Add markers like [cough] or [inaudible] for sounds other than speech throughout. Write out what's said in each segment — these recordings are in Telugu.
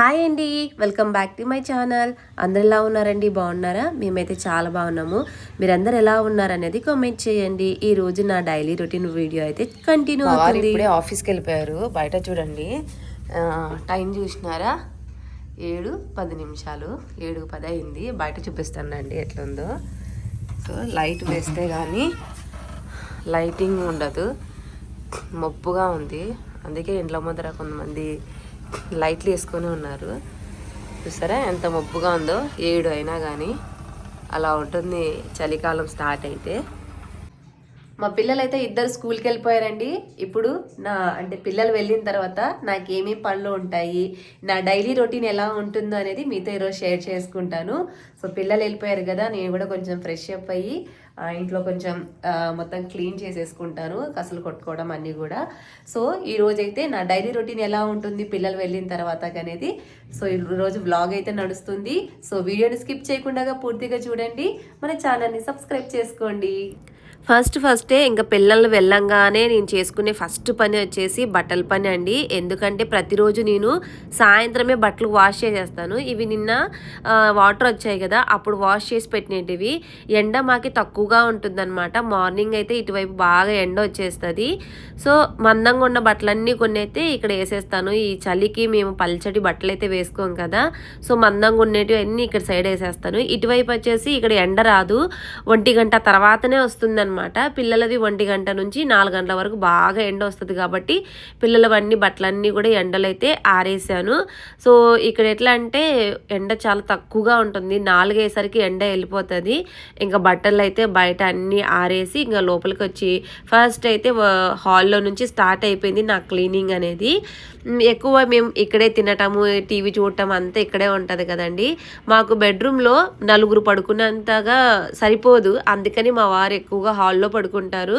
హాయ్ అండి. Welcome back to my channel. అందరు ఎలా ఉన్నారండి? బాగున్నారా? మేమైతే చాలా బాగున్నాము. మీరందరు ఎలా ఉన్నారనేది కామెంట్ చేయండి. ఈ రోజు నా డైలీ రొటీన్ వీడియో అయితే కంటిన్యూ అవుతుంది. ఇప్పుడే ఆఫీస్కి వెళ్ళిపోయారు. బయట చూడండి. టైం చూసినారా? ఏడు పది నిమిషాలు. ఏడు పది అయింది. బయట చూపిస్తానండి ఎట్లుందో. సో లైట్ వేస్తే కానీ లైటింగ్ ఉండదు. మబ్బుగా ఉంది. అందుకే ఇంట్లో ముందర కొంతమంది లైట్లు వేసుకొని ఉన్నారు. చూసారా ఎంత మబ్బుగా ఉందో? ఏడు అయినా కానీ అలా ఉంటుంది. చలికాలం స్టార్ట్ అయితే. మా పిల్లలు అయితే ఇద్దరు స్కూల్కి వెళ్ళిపోయారండి. ఇప్పుడు నా అంటే పిల్లలు వెళ్ళిన తర్వాత నాకేమేం పనులు ఉంటాయి. నా డైలీ రొటీన్ ఎలా ఉంటుందో అనేది మీతో ఈరోజు షేర్ చేసుకుంటాను. సో పిల్లలు వెళ్ళిపోయారు కదా నేను కూడా కొంచెం ఫ్రెష్ అప్ అయ్యి ఇంట్లో కొంచెం మొత్తం క్లీన్ చేసేసుకుంటాను కసలు కొట్టుకోవడం అన్నీ కూడా. సో ఈ రోజైతే నా డైలీ రొటీన్ ఎలా ఉంటుంది పిల్లలు వెళ్ళిన తర్వాత అనేది. సో ఈ రోజు వ్లాగ్ అయితే నడుస్తుంది. సో వీడియోని స్కిప్ చేయకుండా పూర్తిగా చూడండి. మన ఛానల్ని సబ్స్క్రైబ్ చేసుకోండి. ఫస్ట్ ఫస్టే ఇంకా పిల్లలు వెళ్ళంగానే నేను చేసుకునే ఫస్ట్ పని వచ్చేసి బట్టల పని అండి. ఎందుకంటే ప్రతిరోజు నేను సాయంత్రమే బట్టలు వాష్ చేసేస్తాను. ఇవి నిన్న వాటర్ వచ్చాయి కదా అప్పుడు వాష్ చేసి పెట్టినవి ఎండ మాకి తక్కువగా ఉంటుందన్నమాట. మార్నింగ్ అయితే ఇటువైపు బాగా ఎండ వచ్చేస్తుంది. సో మందంగా ఉన్న బట్టలన్నీ కొన్ని అయితే ఇక్కడ వేసేస్తాను. ఈ చలికి మేము పల్చటి బట్టలు అయితే వేసుకోం కదా సో మందంగా ఉండేటివి అన్నీ ఇక్కడ సైడ్ వేసేస్తాను. ఇటువైపు వచ్చేసి ఇక్కడ ఎండ రాదు. ఒంటి గంట తర్వాతనే వస్తుందన్నమాట. పిల్లలది ఒంటి గంట నుంచి నాలుగు గంటల వరకు బాగా ఎండ వస్తుంది కాబట్టి పిల్లలవన్నీ బట్టలన్నీ కూడా ఎండలు అయితే ఆరేసాను. సో ఇక్కడ ఎట్లా అంటే ఎండ చాలా తక్కువగా ఉంటుంది. నాలుగేసరికి ఎండ వెళ్ళిపోతుంది. ఇంకా బట్టలు అయితే బయట అన్నీ ఆరేసి ఇంకా లోపలికి వచ్చి ఫస్ట్ అయితే హాల్లో నుంచి స్టార్ట్ అయిపోయింది నా క్లీనింగ్ అనేది. ఎక్కువ మేము ఇక్కడే తినటము టీవీ చూడటం అంతా ఇక్కడే ఉంటుంది కదండి. మాకు బెడ్రూమ్లో నలుగురు పడుకున్నంతగా సరిపోదు. అందుకని మా వారు ఎక్కువగా హాల్లో పడుకుంటారు.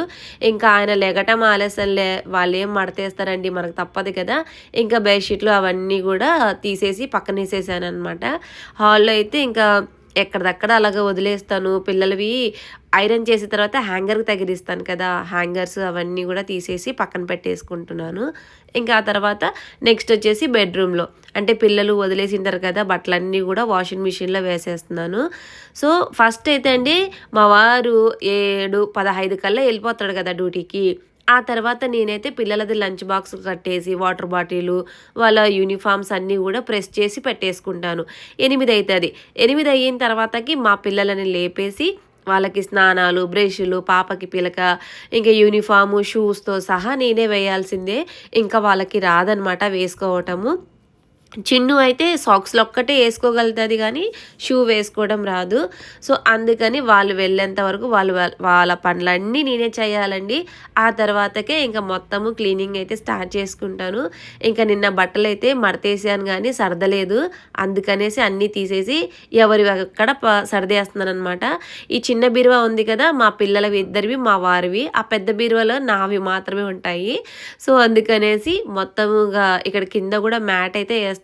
ఇంకా ఆయన లెగటం ఆలస్యంలే వాళ్ళు ఏం మడతేస్తారండి మనకు తప్పదు కదా. ఇంకా బెడ్షీట్లు అవన్నీ కూడా తీసేసి పక్కన వేసేసాను అనమాట హాల్లో అయితే ఇంకా ఎక్కడిదక్కడ అలాగ వదిలేస్తాను. పిల్లలవి ఐరన్ చేసిన తర్వాత హ్యాంగర్కి తగిలిస్తాను కదా. హ్యాంగర్స్ అవన్నీ కూడా తీసేసి పక్కన పెట్టేసుకుంటున్నాను. ఇంకా ఆ తర్వాత నెక్స్ట్ వచ్చేసి బెడ్రూమ్లో. అంటే పిల్లలు వదిలేసింటారు కదా బట్టలన్నీ కూడా వాషింగ్ మిషన్లో వేసేస్తున్నాను. సో ఫస్ట్ అయితే అండి మా వారు ఏడు పదహైదు కల్లా వెళ్ళిపోతాడు కదా డ్యూటీకి. ఆ తర్వాత నేనైతే పిల్లలది లంచ్ బాక్స్ కట్టేసి వాటర్ బాటిల్ వాళ్ళ యూనిఫామ్స్ అన్నీ కూడా ప్రెస్ చేసి పెట్టేసుకుంటాను. ఎనిమిది అవుతుంది ఎనిమిది అయిన తర్వాతకి మా పిల్లలని లేపేసి వాళ్ళకి స్నానాలు బ్రష్లు పాపకి పిలక ఇంకా యూనిఫాము షూస్తో సహా నేనే వేయాల్సిందే. ఇంకా వాళ్ళకి రాదనమాట వేసుకోవటము. చిన్ను అయితే సాక్స్లు ఒక్కటే వేసుకోగలుగుతుంది కానీ షూ వేసుకోవడం రాదు. సో అందుకని వాళ్ళు వెళ్ళేంత వరకు వాళ్ళు వాళ్ళ- వాళ్ళ పనులన్నీ నేనే చేయాలండి. ఆ తర్వాతకే ఇంకా మొత్తము క్లీనింగ్ అయితే స్టార్ట్ చేసుకుంటాను. ఇంకా నిన్న బట్టలు అయితే మడతేసాను కానీ సర్దలేదు. అందుకనేసి అన్నీ తీసేసి ఎవరి అక్కడ ప- సర్దేస్తున్నాను అనమాట ఈ చిన్న బీరువా ఉంది కదా మా పిల్లలవి ఇద్దరివి మా వారివి. ఆ పెద్ద బీరువాలో నావి మాత్రమే ఉంటాయి. సో అందుకనేసి మొత్తముగా ఇక్కడ కింద కూడా మ్యాట్ అయితే వేస్తాను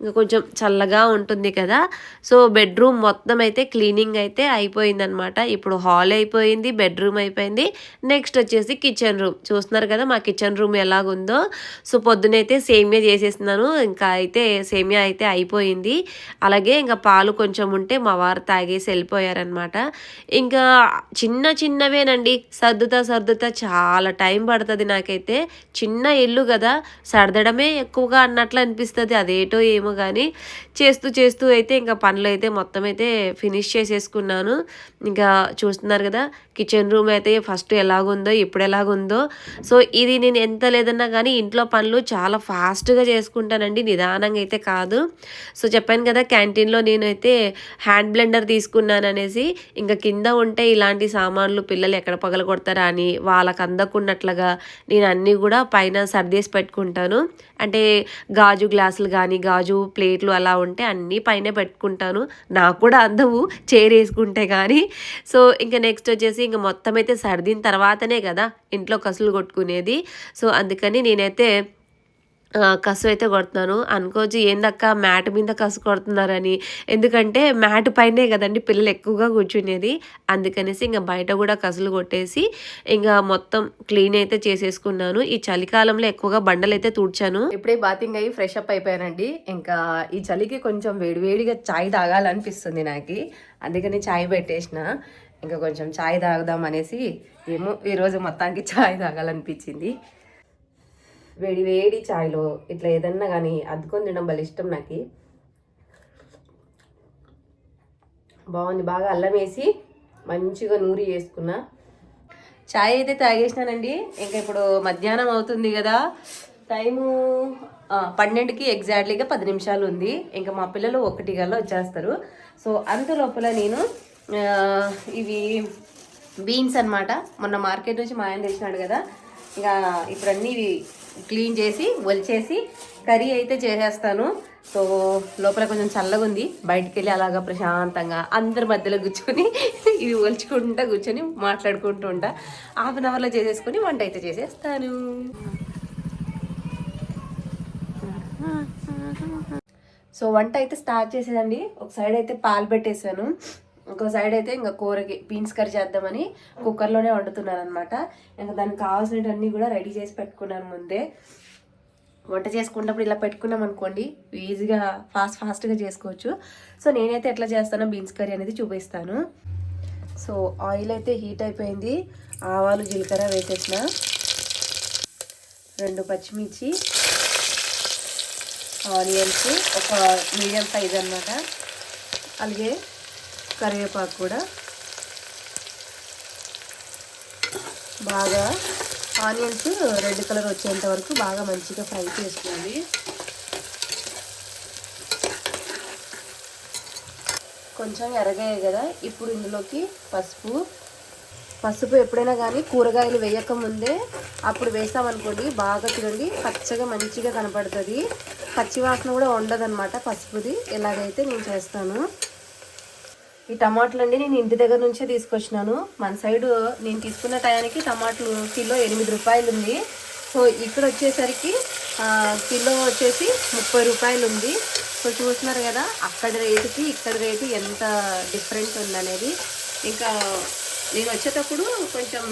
ఇంకా కొంచెం చల్లగా ఉంటుంది కదా. సో బెడ్రూమ్ మొత్తం అయితే క్లీనింగ్ అయితే అయిపోయిందనమాట. ఇప్పుడు హాల్ అయిపోయింది బెడ్రూమ్ అయిపోయింది. నెక్స్ట్ వచ్చేసి కిచెన్ రూమ్. చూస్తున్నారు కదా మా కిచెన్ రూమ్ ఎలాగుందో. సో పొద్దునైతే సేమియా చేసేస్తున్నాను. ఇంకా అయితే సేమియా అయితే అయిపోయింది. అలాగే ఇంకా పాలు కొంచెం ఉంటే మా వారు తాగేసి వెళ్ళిపోయారనమాట. ఇంకా చిన్న చిన్నవేనండి. సర్దుతా సర్దుతా చాలా టైం పడుతుంది నాకైతే. చిన్న ఇల్లు కదా. సర్దడమే ఎక్కువగా అన్నట్లు అనిపిస్తుంది. అదేటో ఏమో కానీ చేస్తూ చేస్తూ అయితే ఇంకా పనులు అయితే మొత్తం అయితే ఫినిష్ చేసేసుకున్నాను. ఇంకా చూస్తున్నారు కదా కిచెన్ రూమ్ అయితే ఫస్ట్ ఎలాగుందో ఇప్పుడు ఎలాగుందో. సో ఇది నేను ఎంత లేదన్నా కానీ ఇంట్లో పనులు చాలా ఫాస్ట్గా చేసుకుంటానండి నిదానంగా అయితే కాదు. సో చెప్పాను కదా క్యాంటీన్లో నేనైతే హ్యాండ్ బ్లెండర్ తీసుకున్నాను అనేసి ఇంకా కింద ఉంటే ఇలాంటి సామాన్లు పిల్లలు ఎక్కడ పగల కొడతారా అని వాళ్ళకి అందకున్నట్లుగా నేను అన్నీ కూడా పైన సర్దేసి పెట్టుకుంటాను. అంటే గాజు గ్లాసులు కానీ గాజు ప్లేట్లు అలా ఉంటే అన్నీ పైన పెట్టుకుంటాను. నాకు కూడా అందవు చైర్ వేసుకుంటే కానీ సో ఇంకా నెక్స్ట్ వచ్చేసి ఇంకా మొత్తం అయితే సర్దిన తర్వాతనే కదా ఇంట్లో కసులు కొట్టుకునేది. సో అందుకని నేనైతే కసు అయితే కొడుతున్నాను. అనుకోవచ్చు ఏందక్క మ్యాట్ మీద కసు కొడుతున్నారని. ఎందుకంటే మ్యాట్ పైనే కదండి పిల్లలు ఎక్కువగా కూర్చునేది. అందుకనేసి ఇంకా బయట కూడా కసులు కొట్టేసి ఇంకా మొత్తం క్లీన్ అయితే చేసేసుకున్నాను. ఈ చలికాలంలో ఎక్కువగా బండలు అయితే తూడ్చాను. ఇప్పుడే బాతింగ్ అయ్యి ఫ్రెష్ అప్ అయిపోయానండి. ఇంకా ఈ చలికి కొంచెం వేడివేడిగా చాయ్ తాగాలనిపిస్తుంది నాకు. అందుకని చాయ్ పెట్టేసిన. ఇంకా కొంచెం చాయ్ తాగుదాం అనేసి ఏమో ఈరోజు మొత్తానికి చాయ్ తాగాలనిపించింది. వేడి వేడి చాయ్లో ఇట్లా ఏదన్నా కానీ అద్దుకొని తినడం భలే ఇష్టం నాకు. బాగుంది. బాగా అల్లం వేసి మంచిగా నూరి వేసుకున్నా చాయ్ అయితే తాగేసినానండి. ఇంకా ఇప్పుడు మధ్యాహ్నం అవుతుంది కదా. టైము పన్నెండుకి ఎగ్జాక్ట్లీగా పది నిమిషాలు ఉంది. ఇంకా మా పిల్లలు ఒకటి గల్లా వచ్చేస్తారు. సో అంత లోపల నేను ఇవి బీన్స్ అనమాట మొన్న మార్కెట్ నుంచి మా ఆయన తెచ్చినాడు కదా. ఇంకా ఇప్పుడు అన్నీ ఇవి క్లీన్ చేసి ఒలిచేసి కర్రీ అయితే చేసేస్తాను. సో లోపల కొంచెం చల్లగా ఉంది. బయటికి వెళ్ళి అలాగా ప్రశాంతంగా అందరి మధ్యలో కూర్చొని [laughs] ఇవి ఒలుచుకుంటా కూర్చొని మాట్లాడుకుంటూ ఉంటా. హాఫ్ అన్ అవర్లో చేసేసుకొని వంట అయితే చేసేస్తాను. సో వంట అయితే స్టార్ట్ చేసేదండి. ఒక సైడ్ అయితే పాలు పెట్టేశాను. ఇంకో సైడ్ అయితే ఇంకా కూరకి బీన్స్ కర్రీ చేద్దామని కుక్కర్లోనే వండుతున్నాను అనమాట ఇంకా దానికి కావాల్సినవన్నీ కూడా రెడీ చేసి పెట్టుకున్నాను ముందే. వంట చేసుకున్నప్పుడు ఇలా పెట్టుకున్నాం అనుకోండి ఈజీగా ఫాస్ట్ ఫాస్ట్గా చేసుకోవచ్చు. సో నేనైతే ఎట్లా చేస్తానో బీన్స్ కర్రీ అనేది చూపిస్తాను. సో ఆయిల్ అయితే హీట్ అయిపోయింది. ఆవాలు జీలకర్ర వేసేసిన. రెండు పచ్చిమిర్చి ఆనియన్స్ ఒక మీడియం సైజ్ అనమాట అలాగే కరివేపాకు కూడా బాగా ఆనియన్స్ రెడ్ కలర్ వచ్చేంత వరకు బాగా మంచిగా ఫ్రై చేసుకోవాలి. కొంచెం ఎరగాయి కదా ఇప్పుడు ఇందులోకి పసుపు. పసుపు ఎప్పుడైనా కానీ కూరగాయలు వేయకముందే అప్పుడు వేసామనుకోండి బాగా చూడండి పచ్చగా మంచిగా కనపడుతుంది. పచ్చివాసన కూడా ఉండదన్నమాట పసుపుది. ఎలాగైతే నేను చేస్తాను. ఈ టమాటాలు అండి నేను ఇంటి దగ్గర నుంచే తీసుకొచ్చినాను. మన సైడ్ నేను తీసుకున్న టయానికి టమాటాలు కిలో ఎనిమిది రూపాయలు ఉంది. సో ఇక్కడ వచ్చేసరికి కిలో వచ్చేసి ముప్పై రూపాయలు ఉంది. సో చూస్తున్నారు కదా అక్కడ రేటుకి ఇక్కడ రేటు ఎంత డిఫరెంట్ ఉందనేది. ఇంకా నేను వచ్చేటప్పుడు కొంచెం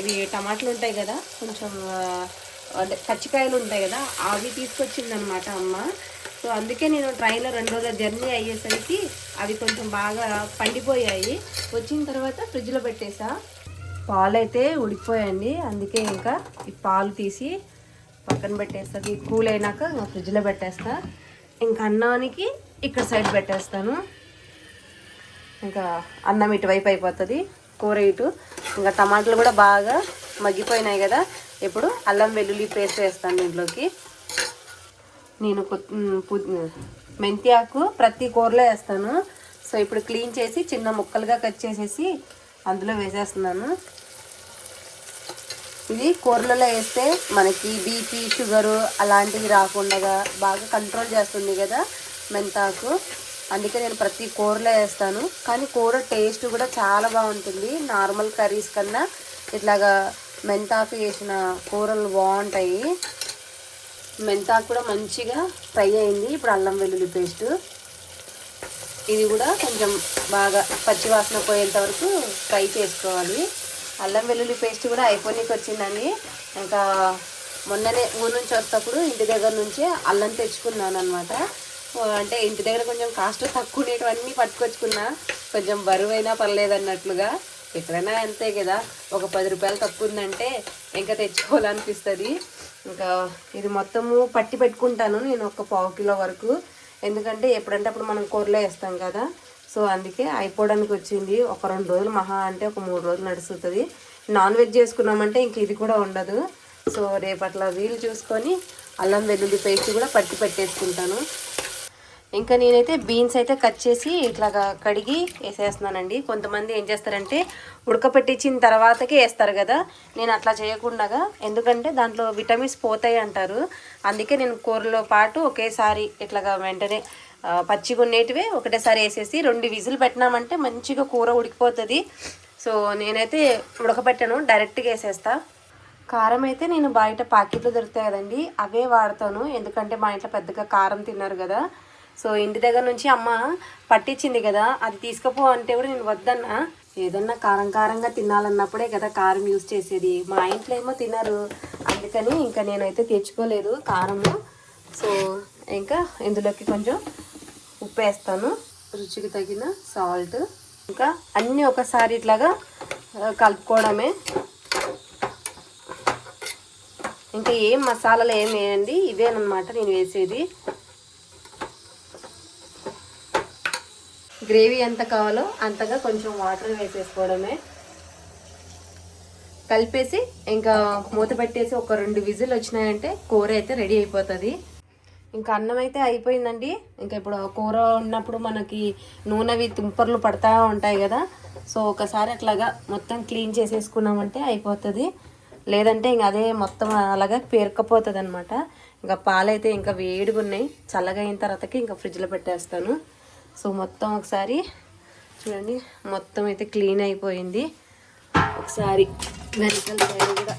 ఇవి టమాటాలు ఉంటాయి కదా కొంచెం అంటే పచ్చికాయలు ఉంటాయి కదా అవి తీసుకొచ్చిందనమాట అమ్మ. సో అందుకే నేను ట్రైన్లో రెండు రోజుల జర్నీ అయ్యేసరికి అవి కొంచెం బాగా పండిపోయాయి. వచ్చిన తర్వాత ఫ్రిడ్జ్లో పెట్టేసా. పాలు అయితే ఉడికిపోయాయండి. అందుకే ఇంకా ఈ పాలు తీసి పక్కన పెట్టేస్తా. ఇది కూల్ అయినాక ఇంకా ఫ్రిడ్జ్లో పెట్టేస్తా. ఇంకా అన్నానికి ఇక్కడ సైడ్ పెట్టేస్తాను. ఇంకా అన్నం ఇటువైపు అయిపోతుంది. కూర ఇటు. ఇంకా టమాటాలు కూడా బాగా మగ్గిపోయినాయి కదా. ఇప్పుడు అల్లం వెల్లుల్లి పేస్ట్ వేస్తాను దీంట్లోకి నేను పు- మెంతి ఆకు ప్రతి కూరలో వేస్తాను. సో ఇప్పుడు క్లీన్ చేసి చిన్న ముక్కలుగా కట్ చేసేసి అందులో వేసేస్తున్నాను. ఇది కూరలలో వేస్తే మనకి బీపీ షుగరు అలాంటివి రాకుండా బాగా కంట్రోల్ చేస్తుంది కదా మెంతాకు. అందుకే నేను ప్రతి కూరలో వేస్తాను. కానీ కూర టేస్ట్ కూడా చాలా బాగుంటుంది. నార్మల్ కర్రీస్ కన్నా ఇట్లాగా మెంతాకు వేసిన కూరలు బాగుంటాయి. మెంతాకు కూడా మంచిగా ఫ్రై అయింది. ఇప్పుడు అల్లం వెల్లుల్లి పేస్ట్. ఇది కూడా కొంచెం బాగా పచ్చి వాసన పోయేంత వరకు ఫ్రై చేసుకోవాలి. అల్లం వెల్లుల్లి పేస్ట్ కూడా అయిపోయినకి వచ్చిందండి. ఇంకా మొన్ననే ఊరు నుంచి వస్తప్పుడు ఇంటి దగ్గర నుంచే అల్లం తెచ్చుకున్నాను అనమాట అంటే ఇంటి దగ్గర కొంచెం కాస్ట్ తక్కువ ఉండేటివన్నీ పట్టుకొచ్చుకున్నా. కొంచెం బరువైనా పర్లేదు అన్నట్లుగా. ఎక్కడైనా అంతే కదా ఒక పది రూపాయలు తక్కువ ఉందంటే ఇంకా తెచ్చుకోవాలనిపిస్తుంది. ఇంకా ఇది మొత్తము పట్టి పెట్టుకుంటాను నేను ఒక పావు కిలో వరకు. ఎందుకంటే ఎప్పుడంటే అప్పుడు మనం కూరలో వేస్తాం కదా. సో అందుకే అయిపోవడానికి వచ్చింది. ఒక రెండు రోజులు మహా అంటే ఒక మూడు రోజులు నడుస్తుంది. నాన్ వెజ్ చేసుకున్నామంటే ఇంక ఇది కూడా ఉండదు. సో రేపట్ల వీలు చూసుకొని అల్లం వెల్లుల్లి పేస్ట్ కూడా పట్టి పెట్టేసుకుంటాను. ఇంకా నేనైతే బీన్స్ అయితే కట్ చేసి ఇట్లాగా కడిగి వేసేస్తున్నానండి. కొంతమంది ఏం చేస్తారంటే ఉడకపెట్టించిన తర్వాతకే వేస్తారు కదా. నేను అట్లా చేయకుండా ఎందుకంటే దాంట్లో విటమిన్స్ పోతాయి అంటారు. అందుకే నేను కూరలో పాటు ఒకేసారి ఇట్లాగా వెంటనే ఆ, పచ్చిగా ఉండేటివే ఒకటేసారి వేసేసి రెండు విజిల్ పెట్టినామంటే మంచిగా కూర ఉడికిపోతుంది. సో నేనైతే ఉడకపెట్టాను డైరెక్ట్గా వేసేస్తా. కారం అయితే నేను బయట ప్యాకెట్లు దొరుకుతాయి కదండి అవే వాడతాను. ఎందుకంటే మా ఇంట్లో పెద్దగా కారం తిన్నారు కదా. సో ఇంటి దగ్గర నుంచి అమ్మ పట్టించింది కదా అది తీసుకుపో అంటే కూడా నేను వద్దన్నా. ఏదన్నా కారం కారంగా తినాలన్నప్పుడే కదా కారం యూజ్ చేసేది. మా ఇంట్లో ఏమో తినరు. అందుకని ఇంకా నేనైతే తెచ్చుకోలేదు కారము. సో ఇంకా ఇందులోకి కొంచెం ఉప్పు వేస్తాను. రుచికి తగిన సాల్ట్. ఇంకా అన్నీ ఒకసారి ఇట్లాగా కలుపుకోవడమే. ఇంకా ఏం మసాలాలు ఏం వేయండి ఇవేనమాట నేను వేసేది. గ్రేవీ ఎంత కావాలో అంతగా కొంచెం వాటర్ వేసేసుకోవడమే. కలిపేసి ఇంకా మూత పెట్టేసి ఒక రెండు విజిల్ వచ్చినాయంటే కూర అయితే రెడీ అయిపోతుంది. ఇంకా అన్నం అయితే అయిపోయిందండి. ఇంకా ఇప్పుడు కూర ఉన్నప్పుడు మనకి నూనెవి తుంపర్లు పడతా ఉంటాయి కదా. సో ఒకసారి అట్లాగా మొత్తం క్లీన్ చేసేసుకున్నామంటే అయిపోతుంది. లేదంటే ఇంకా అదే మొత్తం అలాగా పేరుకపోతుంది అనమాట ఇంకా పాలైతే ఇంకా వేడిగా ఉన్నాయి చల్లగా అయిన తర్వాతకి ఇంకా ఫ్రిడ్జ్లో పెట్టేస్తాను. సో మొత్తం ఒకసారి చూడండి మొత్తం అయితే క్లీన్ అయిపోయింది. ఒకసారి వెనకల సైడ్ కూడా.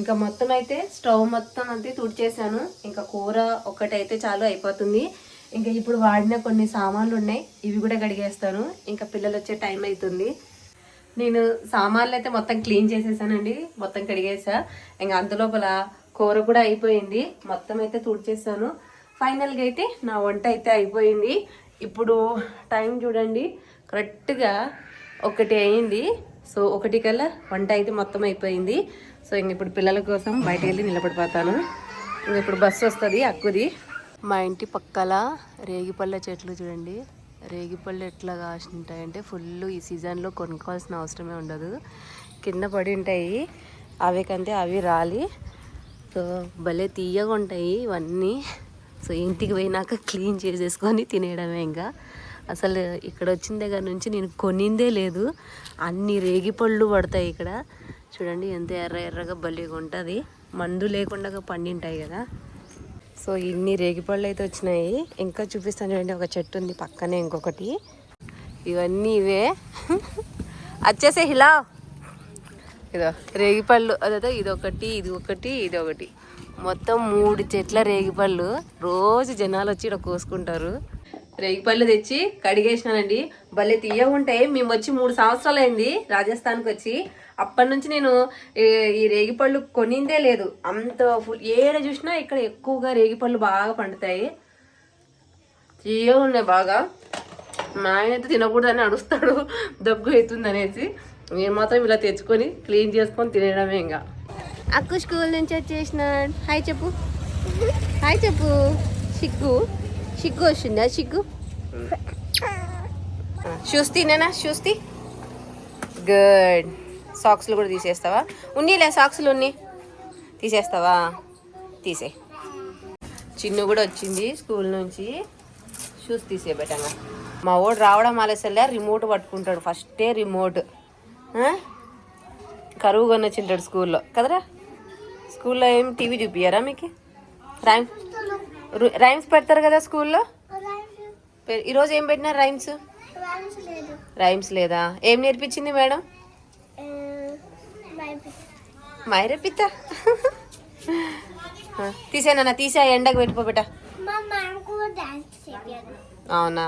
ఇంకా మొత్తం అయితే స్టవ్ మొత్తం అంతే తుడిచేసాను. ఇంకా కూర ఒక్కటైతే చాలు అయిపోతుంది. ఇంకా ఇప్పుడు వాడిన కొన్ని సామాన్లు ఉన్నాయి ఇవి కూడా కడిగేస్తాను. ఇంకా పిల్లలు వచ్చే టైం అవుతుంది. నేను సామాన్లు అయితే మొత్తం క్లీన్ చేసేసానండి మొత్తం కడిగేసా. ఇంకా అందులోపల కూర కూడా అయిపోయింది మొత్తం అయితే తుడిచేసాను. ఫైనల్గా అయితే నా వంట అయితే అయిపోయింది. ఇప్పుడు టైం చూడండి. కరెక్ట్గా ఒకటి అయింది. సో ఒకటి కల్లా వంట అయితే మొత్తం అయిపోయింది. సో ఇంక ఇప్పుడు పిల్లల కోసం బయట వెళ్ళి నిలబడిపోతాను. ఇంక ఇప్పుడు బస్సు వస్తుంది అక్కుది. మా ఇంటి పక్కల రేగిపళ్ళ చెట్లు చూడండి. రేగిపళ్ళు ఎట్లా కాసి ఉంటాయంటే ఫుల్ ఈ సీజన్లో కొనుక్కోవాల్సిన అవసరమే ఉండదు. కింద పడి ఉంటాయి. అవి కంటే అవి రాలి. సో భలే తీయగా ఉంటాయి ఇవన్నీ. సో ఇంటికి పోయినాక క్లీన్ చేసేసుకొని తినేయడమే ఇంకా. అసలు ఇక్కడ వచ్చిన దగ్గర నుంచి నేను కొనిందే లేదు. అన్ని రేగిపళ్ళు పడతాయి ఇక్కడ. చూడండి ఎంత ఎర్ర ఎర్రగా భలేగా ఉంటుంది. మందు లేకుండా పండింటాయి కదా. సో ఇన్ని రేగిపళ్ళు అయితే వచ్చినాయి. ఇంకా చూపిస్తాను చూడండి ఒక చెట్టు ఉంది పక్కనే ఇంకొకటి. ఇవన్నీ ఇవే. వచ్చేసే హిలా ఇదో రేగిపళ్ళు అదే ఇది ఒకటి ఇది ఒకటి ఇది ఒకటి మొత్తం మూడు చెట్ల రేగిపళ్ళు రోజు జనాలు వచ్చి ఇక్కడ కోసుకుంటారు. రేగిపళ్ళు తెచ్చి కడిగేసినానండి. భలే తీయగా ఉంటాయి. మేము వచ్చి మూడు సంవత్సరాలు అయింది రాజస్థాన్కి వచ్చి. అప్పటి నుంచి నేను ఈ- రేగిపళ్ళు కొనిందే లేదు. అంత ఫుల్ ఏడ చూసినా ఇక్కడ ఎక్కువగా రేగిపళ్ళు బాగా పండుతాయి. తీయ ఉన్నాయి బాగా. మా ఆయన అయితే తినకూడదని అడుస్తాడు [laughs] దగ్గు అవుతుంది అనేసి. నేను మాత్రం ఇలా తెచ్చుకొని క్లీన్ చేసుకొని తినడమే ఇంకా. అక్కు స్కూల్ నుంచి వచ్చేసిన హాయ్ చెప్పు. హాయ్ చెప్పు. చిక్కు. చిక్కు వస్తుందా? చిక్కు. షూస్ తినేనా షూస్ తీ గుడ్ సాక్స్లు కూడా తీసేస్తావా? ఉన్నీలే సాక్స్లు ఉన్ని. తీసేస్తావా? తీసే. చిన్ను కూడా వచ్చింది స్కూల్ నుంచి. షూస్ తీసే బెటంగా మా ఓడు రావడం ఆలస్యంలే రిమోట్ పట్టుకుంటాడు. ఫస్టే రిమోట్ ఆ? కరువు కొనొచ్చింటాడు స్కూల్లో. కదరా? స్కూల్లో ఏం టీవీ చూపియారా మీకు? రైమ్ రు- రైమ్స్ పెడతారు కదా స్కూల్లో? ఈరోజు ఏం పెట్టినారు రైమ్స్? రైమ్స్ లేదా? ఏం నేర్పించింది మేడం? మైరపిత్త. తీసేనా తీసే ఎండకు పెట్టుకోబెట్ట అవునా?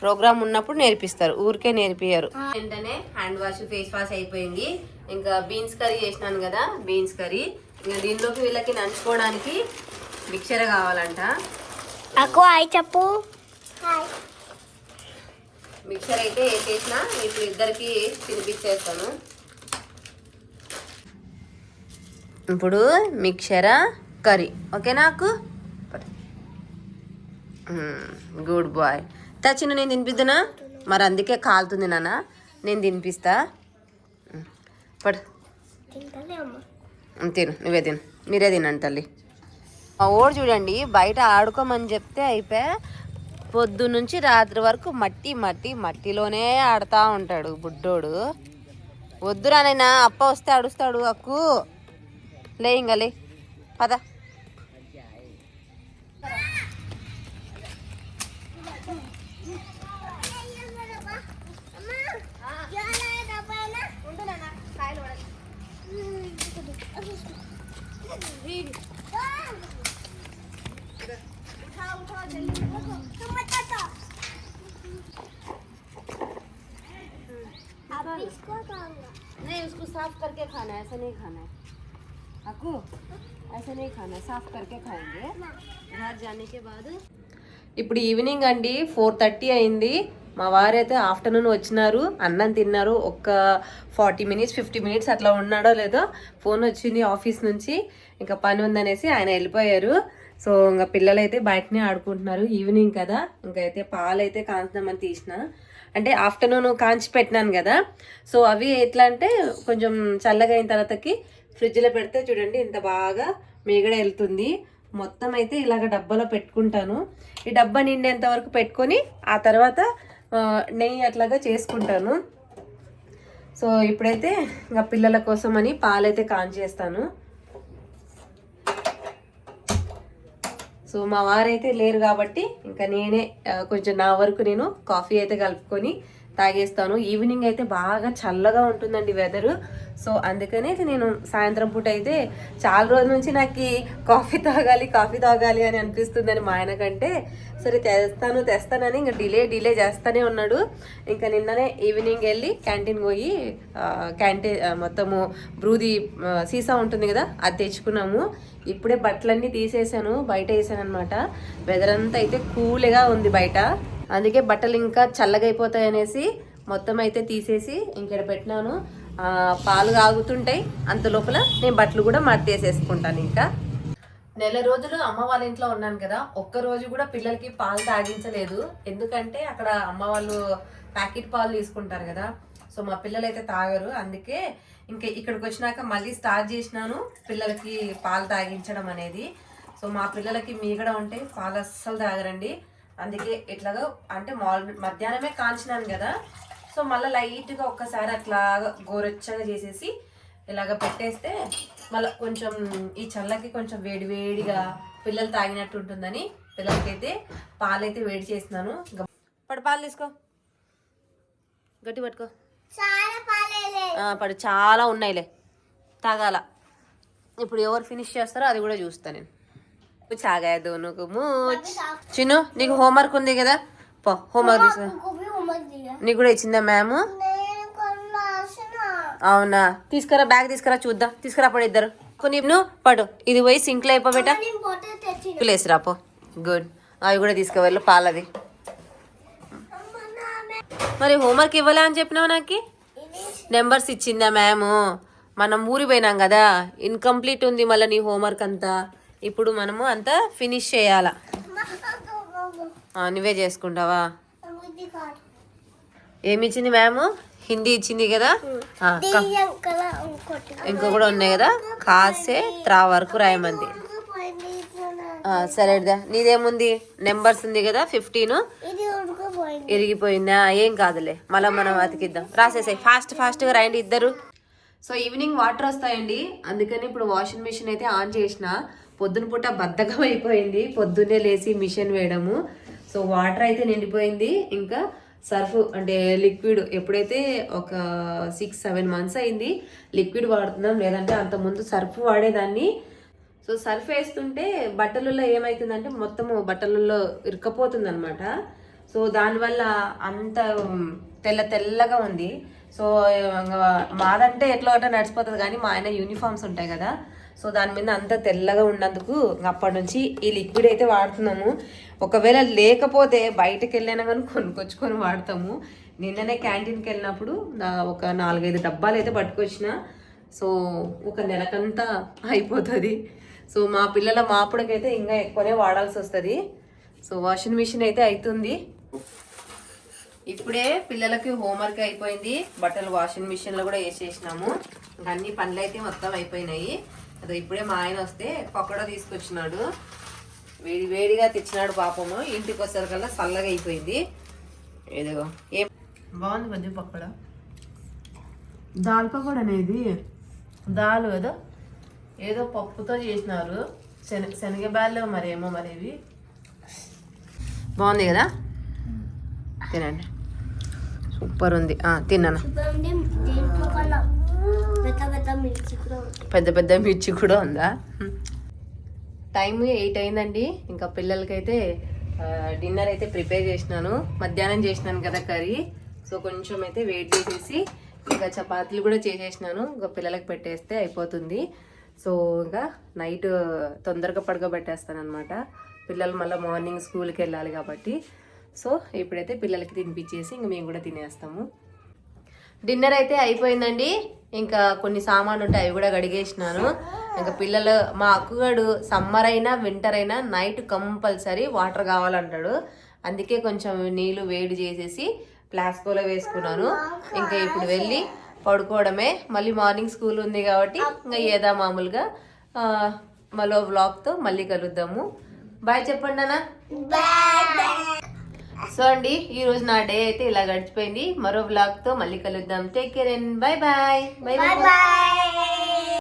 ప్రోగ్రామ్ ఉన్నప్పుడు నేర్పిస్తారు. ఊరికే నేర్పియరు వెంటనే హ్యాండ్ వాష్ ఫేస్ వాష్ అయిపోయింది. ఇంకా బీన్స్ కర్రీ చేసినాను కదా బీన్స్ కర్రీ. ఇంకా దీనిలోకి వీళ్ళకి నంచుకోవడానికి మిక్చర్ కావాలంట. చెప్పు. మిక్చర్ అయితే వేసేసిన ఇప్పుడు ఇద్దరికి తినిపించేస్తాను ఇప్పుడు మిక్చర్ కర్రీ. ఓకే నాకు గుడ్ బాయ్. చిన్న నేను తినిపిద్దునా? మరి అందుకే కాలుతుంది నాన్న. నేను తినిపిస్తా. పడు. తిను నువ్వే తిను. మీరే తినండి తల్లి. మా ఓడు చూడండి బయట ఆడుకోమని చెప్తే అయిపోయి పొద్దు నుంచి రాత్రి వరకు మట్టి మట్టి మట్టిలోనే ఆడుతూ ఉంటాడు బుడ్డోడు. వద్దురా నైనా అప్ప వస్తే అడుస్తాడు అక్కు. లే नहीं, उसको साफ़ करके खाना है, ऐसा नहीं खाना है। आपको ऐसा नहीं खाना साफ़ करके खाएँगे। घर जाने के बाद। ఇప్పుడు ईवनिंग अंडी फोर थर्टी అయింది మా వారైతే ఆఫ్టర్నూన్ వచ్చినారు అన్నం తిన్నారు ఒక్క ఫార్టీ మినిట్స్ ఫిఫ్టీ మినిట్స్ అట్లా ఉన్నాడో లేదో ఫోన్ వచ్చింది ఆఫీస్ నుంచి. ఇంకా పని ఉందనేసి ఆయన వెళ్ళిపోయారు. సో ఇంకా పిల్లలు అయితే బయటనే ఆడుకుంటున్నారు ఈవినింగ్ కదా. ఇంకా అయితే పాలు అయితే కాంచుదామని తీసిన. అంటే ఆఫ్టర్నూన్ కాంచి పెట్టినాను కదా. సో అవి ఎట్లా అంటే కొంచెం చల్లగా అయిన తర్వాతకి ఫ్రిడ్జ్లో పెడితే చూడండి ఇంత బాగా మీగడ వెళ్తుంది. మొత్తం అయితే ఇలాగ డబ్బాలో పెట్టుకుంటాను. ఈ డబ్బా నిండేంత వరకు పెట్టుకొని ఆ తర్వాత నెయ్యి అట్లాగా చేసుకుంటాను. సో ఇప్పుడైతే ఇంకా పిల్లల కోసం అని పాలైతే కాంచేస్తాను సో మా వారైతే లేరు కాబట్టి ఇంకా నేనే కొంచెం నా వరకు నేను కాఫీ అయితే కలుపుకొని తాగేస్తాను. ఈవినింగ్ అయితే బాగా చల్లగా ఉంటుందండి వెదరు. సో అందుకనే నేను సాయంత్రం పూట అయితే చాలా రోజుల నుంచి నాకు కాఫీ తాగాలి కాఫీ తాగాలి అని అనిపిస్తుందని మా ఆయన కంటే. సరే తెస్తాను తెస్తానని ఇంకా డిలే డిలే చేస్తానే ఉన్నాడు. ఇంకా నిన్ననే ఈవినింగ్ వెళ్ళి క్యాంటీన్ పోయి క్యాంటీన్ మొత్తము బ్రూది సీసా ఉంటుంది కదా అది తెచ్చుకున్నాము. ఇప్పుడే బట్టలన్నీ తీసేసాను బయట వేసాను అనమాట వెదర్ అంతా అయితే కూల్గా ఉంది బయట. అందుకే బట్టలు ఇంకా చల్లగా అనేసి మొత్తం అయితే తీసేసి ఇంకెడ పెట్టినాను. పాలు కాగుతుంటాయి అంత లోపల నేను బట్టలు కూడా మట్టేసేసుకుంటాను ఇంకా. నెల రోజులు అమ్మ వాళ్ళ ఇంట్లో ఉన్నాను కదా ఒక్క రోజు కూడా పిల్లలకి పాలు తాగించలేదు. ఎందుకంటే అక్కడ అమ్మ వాళ్ళు ప్యాకెట్ పాలు తీసుకుంటారు కదా సో మా పిల్లలు అయితే తాగరు. అందుకే ఇంకా ఇక్కడికి వచ్చినాక మళ్ళీ స్టార్ట్ చేసినాను పిల్లలకి పాలు తాగించడం అనేది. సో మా పిల్లలకి మీగడ ఉంటే పాలు అస్సలు తాగరండి. అందుకే ఇట్లాగా అంటే మాల్ మధ్యాహ్నమే కాల్చినాను కదా సో మళ్ళీ లైట్గా ఒక్కసారి అట్లా గోరెచ్చగా చేసేసి ఇలాగ పెట్టేస్తే మళ్ళీ కొంచెం ఈ చల్లకి కొంచెం వేడి వేడిగా పిల్లలు తాగినట్టు ఉంటుందని పిల్లలకైతే పాలైతే వేడి చేస్తున్నాను. పడు పాలు తీసుకో. గట్టి పట్టుకో. పడు చాలా ఉన్నాయిలే. తాగాల. ఇప్పుడు ఎవరు ఫినిష్ చేస్తారో అది కూడా చూస్తా నేను. చాగాదు నువ్వు చిన్ను నీకు హోంవర్క్ ఉంది కదా? పో హోంవర్క్ తీసుకో. నీకు కూడా ఇచ్చిందా మ్యామ్? అవునా? తీసుకురా బ్యాగ్ తీసుకురా చూద్దాం. తీసుకురా పడు ఇద్దరు. కొన్ని పడు. ఇది పోయి సింక్లో తెచ్చిన. ప్లేస్ రాపో గుడ్. అవి కూడా తీసుకువెళ్ళు పాలది. మరి హోంవర్క్ ఇవ్వలే అని చెప్పినావు నాకు? నెంబర్స్ ఇచ్చిందా మ్యాము? మనం ఊరి పోయినాం కదా. ఇన్కంప్లీట్ ఉంది మళ్ళీ నీ హోంవర్క్ అంతా. ఇప్పుడు మనము అంతా ఫినిష్ చేయాల. నువ్వే చేసుకుంటావా? ఏమి ఇచ్చింది మ్యాము? హిందీ ఇచ్చింది కదా? ఇంకా కూడా ఉన్నాయి కదా? కాసే త్రా వరకు రాయమంది. సరేదా నీదేముంది? నెంబర్స్ ఉంది కదా ఫిఫ్టీన్ ఇరిగిపోయిందా? ఏం కాదులే. మళ్ళీ మనం అతికిద్దాం. రాసేసాయి. ఫాస్ట్ ఫాస్ట్గా రాయండి ఇద్దరు. సో ఈవినింగ్ వాటర్ వస్తాయండి. అందుకని ఇప్పుడు వాషింగ్ మిషన్ అయితే ఆన్ చేసిన. పొద్దున పూట బద్ధకం అయిపోయింది. పొద్దున్నే లేచి మిషన్ వేయడము. సో వాటర్ అయితే నిండిపోయింది. ఇంకా సర్ఫ్ అంటే లిక్విడ్ ఎప్పుడైతే ఒక సిక్స్ సెవెన్ మంత్స్ అయింది లిక్విడ్ వాడుతున్నాం లేదంటే అంత ముందు సర్ఫ్ వాడేదాన్ని. సో సర్ఫ్ వేస్తుంటే బట్టలలో ఏమవుతుందంటే మొత్తము బట్టలలో ఇరుక్కపోతుంది అనమాట సో దానివల్ల అంత తెల్ల తెల్లగా ఉంది. సో మాదంటే ఎట్లా ఒకటో నడిచిపోతుంది. కానీ మా ఆయన యూనిఫామ్స్ ఉంటాయి కదా సో దాని మీద అంత తెల్లగా ఉన్నందుకు అప్పటి నుంచి ఈ లిక్విడ్ అయితే వాడుతున్నాము. ఒకవేళ లేకపోతే బయటకు వెళ్ళినా కానీ కొనుక్కొచ్చుకొని వాడతాము. నిన్ననే క్యాంటీన్కి వెళ్ళినప్పుడు నా ఒక నాలుగైదు డబ్బాలు అయితే పట్టుకొచ్చిన. సో ఒక నెలకంతా అయిపోతుంది. సో మా పిల్లల మాపుడకైతే ఇంకా ఎక్కువనే వాడాల్సి వస్తుంది. సో వాషింగ్ మిషన్ అయితే అవుతుంది ఇప్పుడే పిల్లలకి హోంవర్క్ అయిపోయింది. బట్టలు వాషింగ్ మిషన్లో కూడా వేసేసినాము. ఇంకా అన్ని పనులు అయితే మొత్తం అయిపోయినాయి. అదే ఇప్పుడే మా ఆయన వస్తే పకోడా తీసుకొచ్చినాడు. వేడి వేడిగా తెచ్చినాడు పాపము. ఇంటికి వచ్చేసరికల్లా చల్లగా అయిపోయింది. ఏదో ఏం బాగుంది కొంచెం పకోడా. దాల్ పకోడా అనేది దాల్ ఏదో ఏదో పప్పుతో చేసినారు. శన శనగబాళ్ళు మరేమో మరేవి. బాగుంది కదా? తినండి. సూపర్ ఉంది. ఆ, తిన్నాను. పెద్ద పెద్ద మిర్చి కూడా ఉందా? టైం ఎయిట్ అయిందండి. ఇంకా పిల్లలకైతే డిన్నర్ అయితే ప్రిపేర్ చేసినాను. మధ్యాహ్నం చేసినాను కదా కర్రీ. సో కొంచెం అయితే వెయిట్ చేసేసి ఇంకా చపాతీలు కూడా చేసేసినాను. ఇంకా పిల్లలకి పెట్టేస్తే అయిపోతుంది. సో ఇంకా నైట్ తొందరగా పడుకోబెట్టేస్తాను అనమాట పిల్లలు మళ్ళీ మార్నింగ్ స్కూల్కి వెళ్ళాలి కాబట్టి. సో ఇప్పుడైతే పిల్లలకి తినిపించేసి ఇంక మేము కూడా తినేస్తాము. డిన్నర్ అయితే అయిపోయిందండి. ఇంకా కొన్ని సామాన్లు ఉంటాయి అవి కూడా కడిగేసినాను. ఇంకా పిల్లలు మా అక్కుగాడు సమ్మర్ అయినా వింటర్ అయినా నైట్ కంపల్సరీ వాటర్ కావాలంటాడు. అందుకే కొంచెం నీళ్ళు వేడి చేసేసి ప్లాస్కోలో వేసుకున్నాను. ఇంకా ఇప్పుడు వెళ్ళి పడుకోవడమే. మళ్ళీ మార్నింగ్ స్కూల్ ఉంది కాబట్టి ఇంకా ఏదా మామూలుగా మళ్ళీ మరో వ్లాగ్తో మళ్ళీ కలుద్దాము. బాయ్ చెప్పండి అన్న సో అండి ఈ రోజు నా డే అయితే ఇలా గడిచిపోయింది. మరో వ్లాగ్తో మళ్ళీ కలుద్దాం. Take care and bye bye bye bye